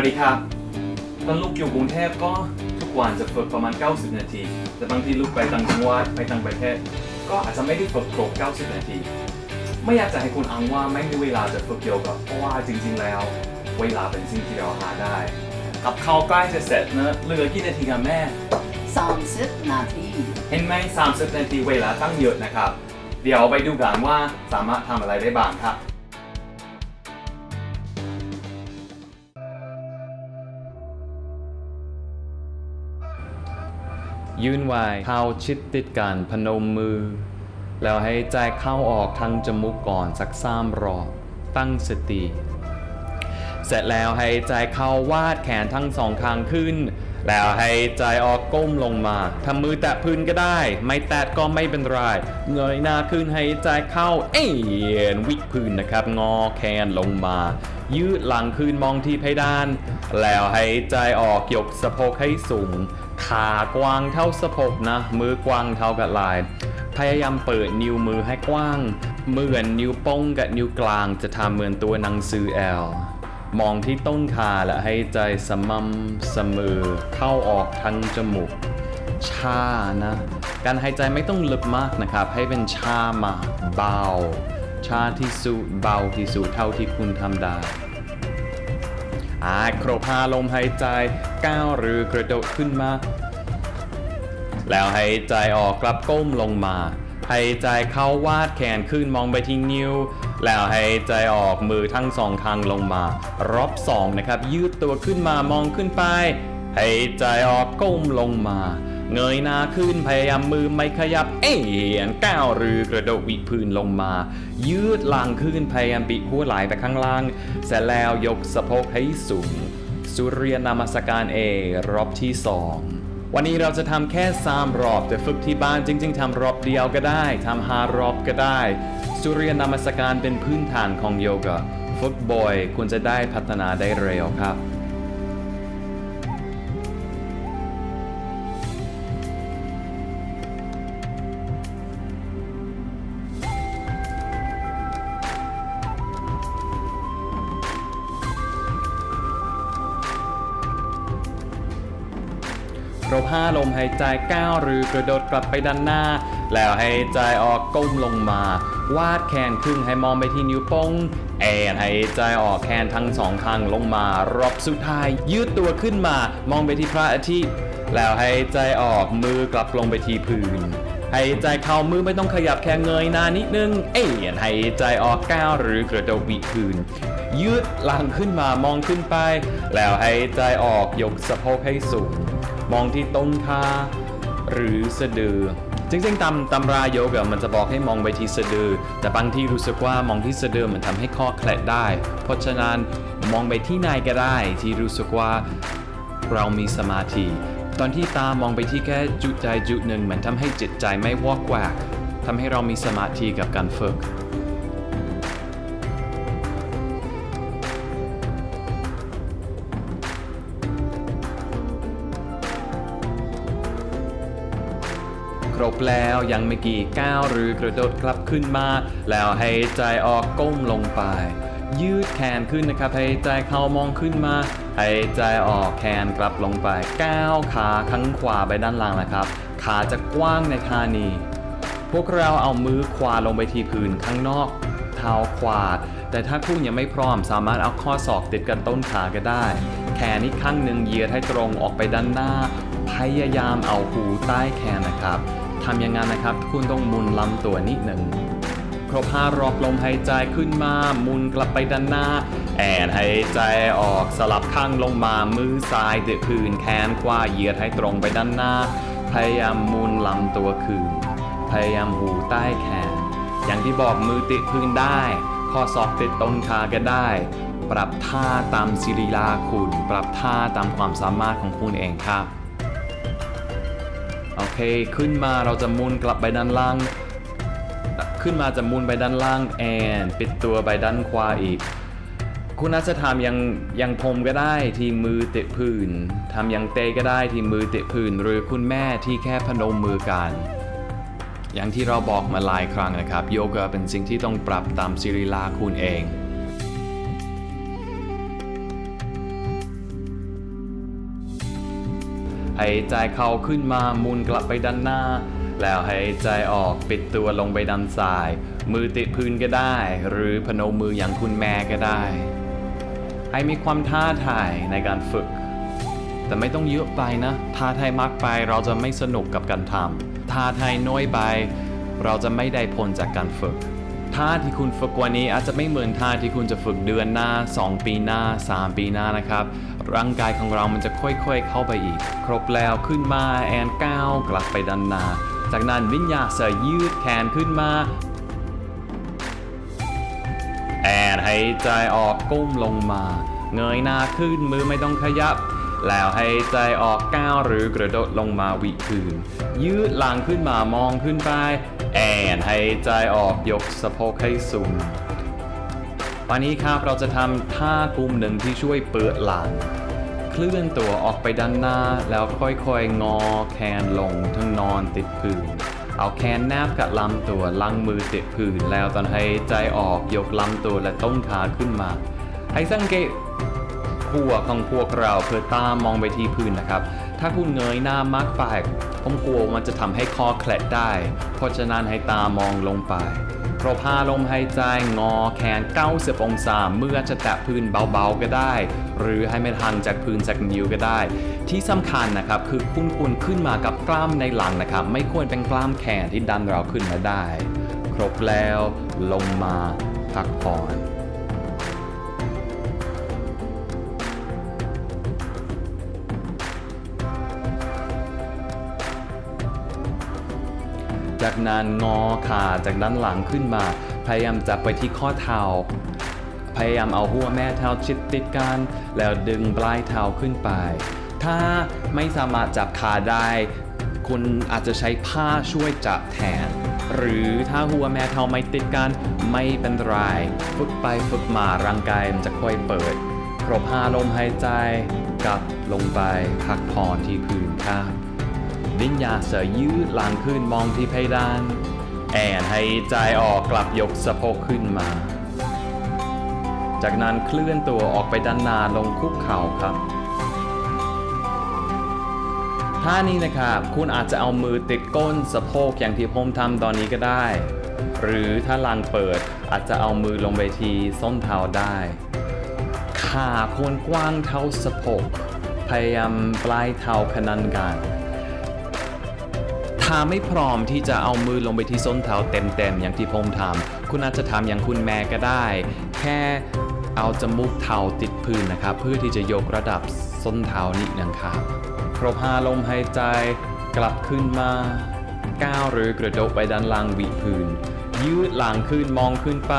วัสดีครับ ตอนลูกอยู่กรุงเทพก็ทุกวันจะฝึกประมาณ 90 นาที แต่บางทีลูกไปต่างจังหวัดไปต่างประเทศ ก็อาจจะไม่ได้ฝึกครบ 90 นาที ไม่อยากจะให้คุณอ้างว่าไม่มีเวลาจะฝึกโยคะเพราะว่าจริง ๆ แล้ว เวลาเป็นสิ่งที่เราหาได้ กับข้าวใกล้จะเสร็จนะเหลือกี่นาทีกันแม่ 30 นาที เห็นไหม30 นาทีเวลาตั้งเยอะนะครับ เดี๋ยวไปดูกันว่าสามารถทำอะไรได้บ้างครับ ยื่นไหวเท้าชิดติดกันพนมมือ แล้วให้ใจเข้าออกทางจมูกก่อนสักสามรอบตั้งสติ เสร็จแล้วให้ใจเข้าวาดแขนทั้งสองข้างขึ้น แล้วให้ใจออกก้มลงมาทำมือแตะพื้นก็ได้ ไม่แตะก็ไม่เป็นไรเงยหน้าขึ้นให้ใจเข้า เอ็นวิดพื้นนะครับ งอแขนลงมา ยืดหลังขึ้นมองที่เพดาน แล้วให้ใจออกยกสะโพกให้สูง ขากว้างเท่าสะโพกนะ มือกว้างเท่ากับไหลายพยายามเปิดนิ้วมือให้กว้าง เหมือนนิ้วโป้งกับนิ้วกลางจะทำเหมือนตัวหนังสือแอล มองที่ต้นขาและให้ใจสม่ำเสมอเข้าออกทางจมูกชานะ การหายใจไม่ต้องลึกมากนะครับ ให้เป็นชามาเบา ชาที่สุดเบาที่สุดเท่าที่คุณทำได้อาครบหาลมหายใจก้าวหรือกระโดดขึ้นมา แล้วให้ใจออกกลับก้มลงมาให้ใจเข้าวาดแขนขึ้นมองไปที่นิ้ว แล้วให้ใจออกมือทั้งสองข้างลงมารอบสองนะครับ ยืดตัวขึ้นมามองขึ้นไป ให้ใจออกก้มลงมา เงยหน้าขึ้นพยายามมือไม่ขยับ เอียงก้าวหรือกระโดดวิพื้นลงมา ยืดหลังขึ้นพยายามปิดหัวไหล่ไปข้างล่างเสร็จแล้วยกสะโพกให้สูง สุเรียนามสการเอรอบที่สอง วันนี้เราจะทำแค่3รอบ แต่ฝึกที่บ้านจริง ๆทำรอบเดียวก็ได้ทำห้ารอบก็ได้ สุริยนามัสการเป็นพื้นฐานของโยกะฝึกบ่อยคุณจะได้พัฒนาได้เร็วครับ ครบห้าลมหายใจก้าวหรือกระโดดกลับไปด้านหน้า แล้วให้ใจออกก้มลงมา วาดแขนครึ่งให้มองไปที่นิ้วโป้งแอนให้ใจออกแขนทั้งสองข้างลงมารอบสุดท้าย ยืดตัวขึ้นมามองไปที่พระอาทิตย์แล้วให้ใจออกมือกลับลงไปที่พื้นให้ใจเข้ามือไม่ต้องขยับแค่เงยหน้านิดนึง เอ็นให้ใจออกก้าวหรือกระโดดวิดพื้นยืดหลังขึ้นมามองขึ้นไป แล้วให้ใจออกยกสะโพกให้สูง มองที่ต้นขาหรือสะดือ จริงๆตำตำราโยกะมันจะบอกให้มองไปที่สะดือ แต่บางที่รู้สึกว่ามองที่สะดือมันทำให้ข้อเคล็ดได้ เพราะฉะนั้นมองไปที่ไหนก็ได้ที่รู้สึกว่าเรามีสมาธิ ตอนที่ตามองไปที่แค่จุดใจจุดหนึ่งมันทำให้จิตใจไม่วอกแวกทำให้เรามีสมาธิกับการฝึก บแล้วยังไม่กี่ก้าวหรือกระโดดกลับขึ้นมา แล้วให้ใจออกก้มลงไป ยืดแขนขึ้นนะครับให้ใจเข้ามองขึ้นมาให้ใจออกแขนกลับลงไปก้าวขาข้างขวาไปด้านล่างนะครับ ขาจะกว้างในท่านี้ พวกเราเอามือขวาลงไปที่พื้นข้างนอกเท้าขวา แต่ถ้าคุณยังไม่พร้อมสามารถเอาข้อศอกติดกันต้นขาก็ได้ แขนอีกข้างหนึ่งเยียดให้ตรงออกไปด้านหน้า พยายามเอาหูใต้แขนนะครับำย่างนั้นะครับ คุณต้องมุนลำตัวนิดหนึ่งครบห้ารอบลมหายใจขึ้นมามุนกลับไปด้านหน้า แอนหายใจออกสลับข้างลงมามือซ้ายติดพื้นแขนขวาเหยียดให้ตรงไปด้านหน้า พยายามมุนลำตัวคืน พยายามหูใต้แขน อย่างที่บอกมือติดพื้นได้ ข้อศอกติดต้นขาก็ได้ ปรับท่าตามศิริลาคุณ ปรับท่าตามความสามารถของคุณเองครับ โอเค ขึ้นมาเราจะมุนกลับไปด้านล่าง ขึ้นมาจะมุนไปด้านล่างแอนปิดตัวไปด้านขวาอีก คุณอาจจะทำยังยังพรมก็ได้ที่มือเติดพื้นทำยังเตะก็ได้ที่มือเติดพื้นหรือคุณแม่ที่แค่พนมมือกัน อย่างที่เราบอกมาหลายครั้งนะครับ โยคะเป็นสิ่งที่ต้องปรับตามศิริลาคุณเอง หายใจเข้าขึ้นมามุนกลับไปด้านหน้า แล้วหายใจออกปิดตัวลงไปด้านซ้าย มือติดพื้นก็ได้ หรือพนมมืออย่างคุณแม่ก็ได้ ให้มีความท้าทายในการฝึก แต่ไม่ต้องเยอะไปนะท้าทายมากไปเราจะไม่สนุกกับการทำท้าทายน้อยไป เราจะไม่ได้ผลจากการฝึก ท่าที่คุณฝึกวันนี้อาจจะไม่เหมือนท่าที่คุณจะฝึกเดือนหน้า 2 ปีหน้า 3 ปีหน้านะครับ ร่างกายของเรามันจะค่อยๆ เข้าไปอีก ครบแล้วขึ้นมาแอนก้าวกลับไปด้านหน้า จากนั้นวิญญาณจะยืดแขนขึ้นมาแอนหายใจออกก้มลงมา เงยหน้าขึ้นมือไม่ต้องขยับ แล้วหายใจออกก้าวหรือกระโดดลงมาวิพื้นยืดหลังขึ้นมามองขึ้นไป แอนหายใจออกยกสะโพกให้สูง วันนี้ครับเราจะทำท่ากลุ่มหนึ่งที่ช่วยเปิดหลัง เคลื่อนตัวออกไปด้านหน้าแล้วค่อยๆ งอแขนลงทั้งนอนติดพื้น เอาแขนแนบกับลำตัวลังมือติดพื้นแล้วตอนให้ใจออกยกลำตัวและต้นขาขึ้นมา ให้สังเกตหัวของพวกเราเพื่อตามองไปที่พื้นนะครับ ถ้าคุณเงยหน้ามากไป ผมกลัวมันจะทำให้คอแคลดได้ เพราะฉะนั้นให้ตามองลงไปเพราะพาลมหายใจงอแขน 90 องศาเมื่อจะแตะพื้นเบาๆก็ได้ หรือให้ไม่ทันจากพื้นสักนิ้วก็ได้ ที่สำคัญนะครับคือคุณควรขึ้นมากับกล้ามในหลังนะครับ ไม่ควรเป็นกล้ามแขนที่ดันเราขึ้นมาได้ ครบแล้วลงมาพักผ่อน จากนั้นงอขาจากด้านหลังขึ้นมา พยายามจับไปที่ข้อเท้า พยายามเอาหัวแม่เท้าชิดติดกัน แล้วดึงปลายเท้าขึ้นไป ถ้าไม่สามารถจับขาได้ คุณอาจจะใช้ผ้าช่วยจับแทน หรือถ้าหัวแม่เท้าไม่ติดกันไม่เป็นไร ฝึกไปฝึกมาร่างกายมันจะค่อยเปิดครบห้าลมหายใจกลับลงไปพักผ่อนที่พื้นครั บวิญญาเสือยืดหลังขึ้นมองที่เพดาน แอนให้ใจออกกลับยกสะโพกขึ้นมา จากนั้นเคลื่อนตัวออกไปด้านหน้าลงคุกเข่าครับท่านี้นะครับคุณอาจจะเอามือติดก้นสะโพกอย่างที่ผมทำตอนนี้ก็ได้ หรือถ้าลางเปิดอาจจะเอามือลงไปทีส้นเท้าได้ ขาควรกว้างเท่าสะโพกพยายามปลายเท้าขนานกัน ถ้าไม่พร้อมที่จะเอามือลงไปที่ส้นเท้าเต็มๆอย่างที่ผมทำคุณอาจจะทำอย่างคุณแม่ก็ได้ แค่เอาจมูกเท้าติดพื้นนะครับ เพื่อที่จะยกระดับส้นเท้านิดนึงครับครบห้าลมหายใจกลับขึ้นมาก้าวหรือกระโดดไปด้านล่างวิพื้น ยืดหลังขึ้นมองขึ้นไป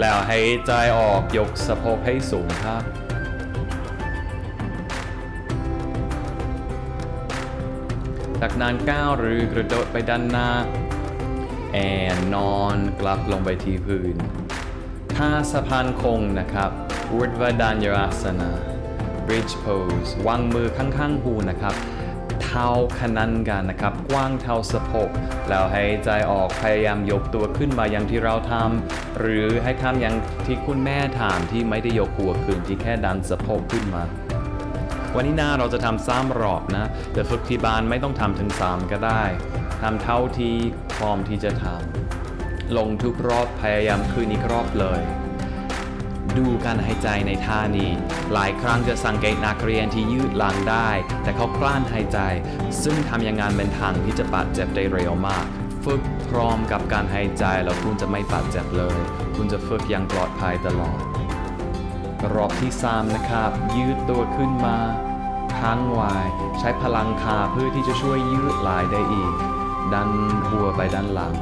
แล้วให้ใจออกยกสะโพกให้สูงครับ จากนั้นก้าวหรือกระโดดไปด้านหน้า แอนนอนกลับลงไปที่พื้นท่าสะพานคงนะครับ u r d h v a d a n y a s a n a Bridge Pose วางมือข้างๆหูนะครับ เท้าขนันกันนะครับ กว้างเท่าสะโพก แล้วให้ใจออก พยายามยกตัวขึ้นมาอย่างที่เราทำ หรือให้ทำอย่างที่คุณแม่ทำที่ไม่ได้ยกหัวขึ้นที่แค่ดันสะโพกขึ้นมา วันนี้หน้าเราจะทำซ้ำรอบนะ แต่ฝึกที่บ้านไม่ต้องทำถึงซ้ำก็ได้ทำเท่าที่พร้อมที่จะทำลงทุกรอบพยายามคืนอีกรอบเลย ดูการหายใจในท่านี้ หลายครั้งจะสังเกตนักเรียนที่ยืดหลังได้ แต่เขากลั้นหายใจ ซึ่งทำอย่างงานเป็นทางที่จะบาดเจ็บได้เร็วมากฝึกพร้อมกับการหายใจแล้วคุณจะไม่บาดเจ็บเลย คุณจะฝึกอย่างปลอดภัยตลอด รอบที่ 3 นะครับ ยืดตัวขึ้นมาค้างไว้ใช้พลังขาเพื่อที่จะช่วยยืดลายได้อีก ดันหัวไปด้านหลัง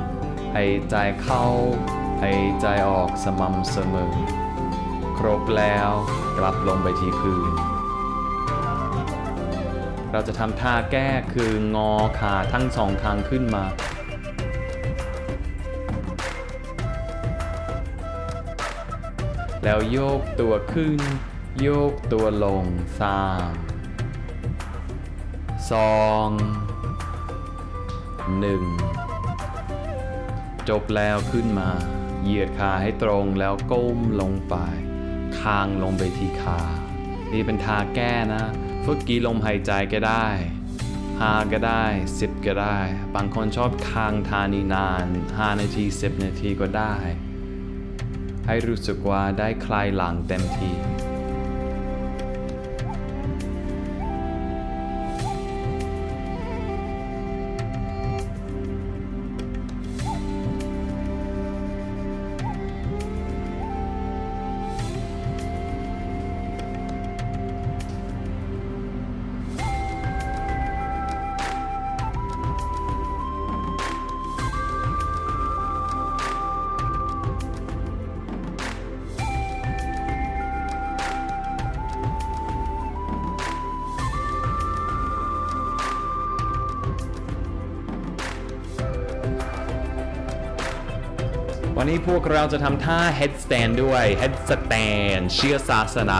ให้ใจเข้าให้ใจออกสม่ำเสมอ ครบแล้วกลับลงไปที่พื้น เราจะทำท่าแก้คืองอขาทั้งสองข้างขึ้นมา แล้วโยกตัวขึ้น โยกตัวลงสามสองหนึ่งจบแล้วขึ้นมา เหยียดขาให้ตรงแล้วก้มลงไป คางลงไปที่ขา นี่เป็นท่าแก้นะฝึกกี่ลมหายใจก็ได้5ก็ได้10ก็ได้ บางคนชอบคางทานีนาน5นาที10นาทีก็ได้ ให้รู้สึกว่าได้คลายหลังเต็มที่ นี้พวกเราจะทำท่า headstand ด้วย headstand เชื่อศาสนา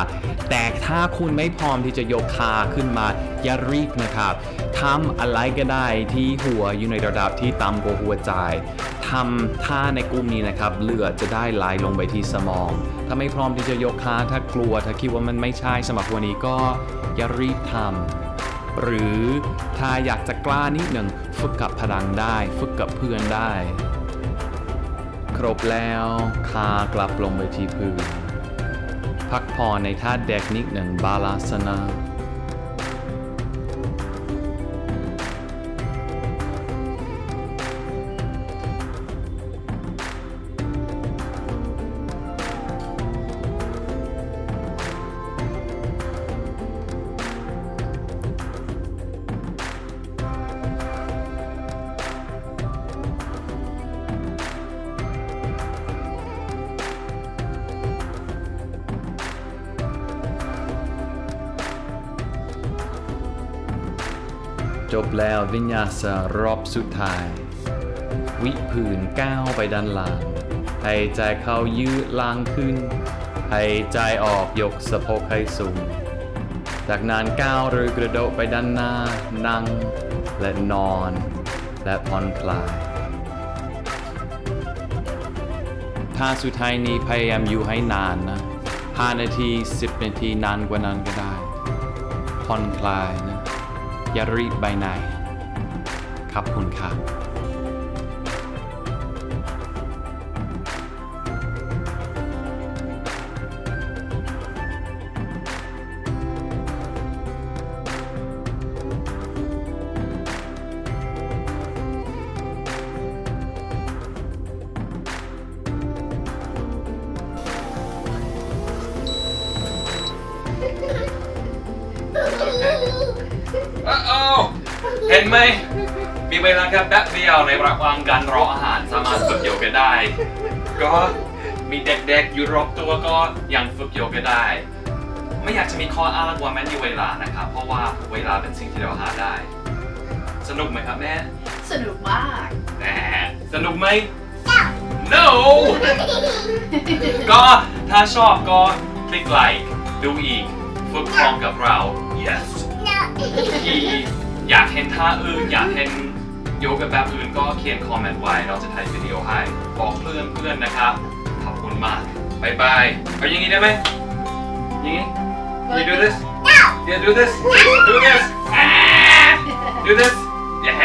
แต่ถ้าคุณไม่พร้อมที่จะยกขาขึ้นมา อย่ารีบนะครับทำอะไรก็ได้ที่หัวอยู่ในระดับที่ต่ำกว่าหัวใจทำท่าในกลุ่มนี้นะครับเลือดจะได้ไหลลงไปที่สมอง ถ้าไม่พร้อมที่จะยกขาถ้ากลัว ถ้าคิดว่ามันไม่ใช่สำหรับวันนี้ก็อย่ารีบทำหรือถ้าอยากจะกล้านิดหนึ่งฝึกกับพลังได้ ฝึกกับเพื่อนได้ ครบแล้วคากลับลงไปที่พื้น พักผ่อนในท่าเด็กนิกหนึ่งบาลาสนา จบแล้ววิญญาสรอบสุดท้าย วิผืนก้าวไปด้านหลังหายใจเข้ายืดล่างขึ้นหายใจออกยกสะโพกให้สูง จากนั้นก้าวหรือกระโดดไปด้านหน้า นั่ง และนอน และผ่อนคลายท่าสุดท้ายนี้พยายามอยู่ให้นานนะ 5 นาที 10 นาทีนานกว่านั้นก็ได้ ผ่อนคลายนะ ยารีบายนายครับคุณครับ ไหม มีเวลาแค่แป๊บเดียวในระหว่างการรออาหารสามารถฝึกโยคะได้ ก็มีเด็กๆอยู่รอบตัวก็ยังฝึกโยคะได้ ไม่อยากจะมีข้ออ้างว่าไม่มีเวลานะครับ เพราะว่าเวลาเป็นสิ่งที่เราหาได้ สนุกไหมครับแม่สนุกมากแหมสนุกไหม no ก็ถ้าชอบก็คลิกไลค์ดูอีกฝึกพร้อมกับเรา yes ที่ อยากเห็นท่าอื่นอยากเห็นโยคะแบบอื่นก็เขียนคอมเมนต์ไว้ เราจะถ่ายวิดีโอให้บอกเพื่อนเพื่อนๆนะครับ ขอบคุณมากบายบายเอาอย่างนี้ได้ไหมอย่างนี้ you do this yeah do this do this Ah! do this yeah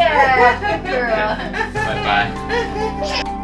Yeah, good girl. bye bye